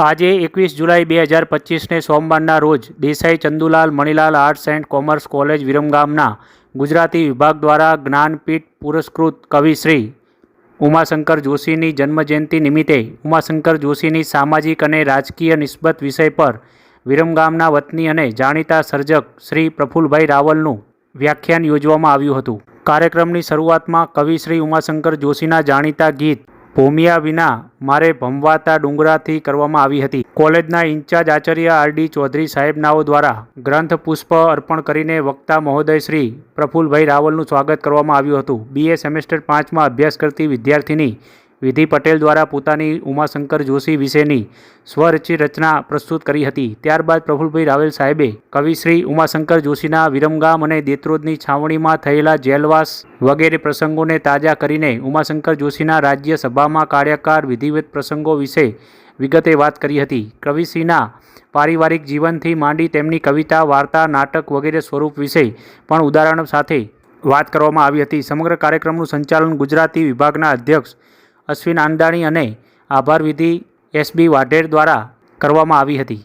આજે એકવીસ જુલાઈ બે હજાર પચીસને સોમવારના રોજ Desai Chandulal Manilal arts and commerce college વિરમગામના Gujarati વિભાગ દ્વારા જ્ઞાનપીઠ પુરસ્કૃત કવિ શ્રી ઉમાશંકર જોશીની જન્મજયંતિ નિમિત્તે ઉમાશંકર જોશીની સામાજિક અને રાજકીય નિસ્બત વિષય પર વિરમગામના વતની અને જાણીતા સર્જક શ્રી પ્રફુલભાઈ રાવલનું વ્યાખ્યાન યોજવામાં આવ્યું હતું. કાર્યક્રમની શરૂઆતમાં કવિ શ્રી ઉમાશંકર જોશીના જાણીતા ગીત ભૂમિયા વિના મારે ભમવાતા ડુંગરાથી કરવામાં આવી હતી. કોલેજના in charge Acharya R D Chaudhary સાહેબનાઓ દ્વારા ગ્રંથ પુષ્પ અર્પણ કરીને વક્તા મહોદય શ્રી પ્રફુલભાઈ રાવલનું સ્વાગત કરવામાં આવ્યું હતું. બીએ સેમેસ્ટર પાંચમાં અભ્યાસ કરતી વિદ્યાર્થિની વિધિ પટેલ દ્વારા પોતાની ઉમાશંકર જોશી વિશેની સ્વરચિત રચના પ્રસ્તુત કરી હતી. ત્યારબાદ પ્રફુલભાઈ રાવેલ સાહેબે કવિશ્રી ઉમાશંકર જોશીના વિરમગામ અને દેત્રોદની છાવણીમાં થયેલા જેલવાસ વગેરે પ્રસંગોને તાજા કરીને ઉમાશંકર જોશીના રાજ્યસભામાં કાર્યકાળ, વિધિવત પ્રસંગો વિશે વિગતે વાત કરી હતી. કવિશ્રીના પારિવારિક જીવનથી માંડી તેમની કવિતા, વાર્તા, નાટક વગેરે સ્વરૂપ વિશે પણ ઉદાહરણો સાથે વાત કરવામાં આવી હતી. સમગ્ર કાર્યક્રમનું સંચાલન ગુજરાતી વિભાગના અધ્યક્ષ અશ્વિન આંદાણી અને આભારવિધિ એસબી વાઢેર દ્વારા કરવામાં આવી હતી.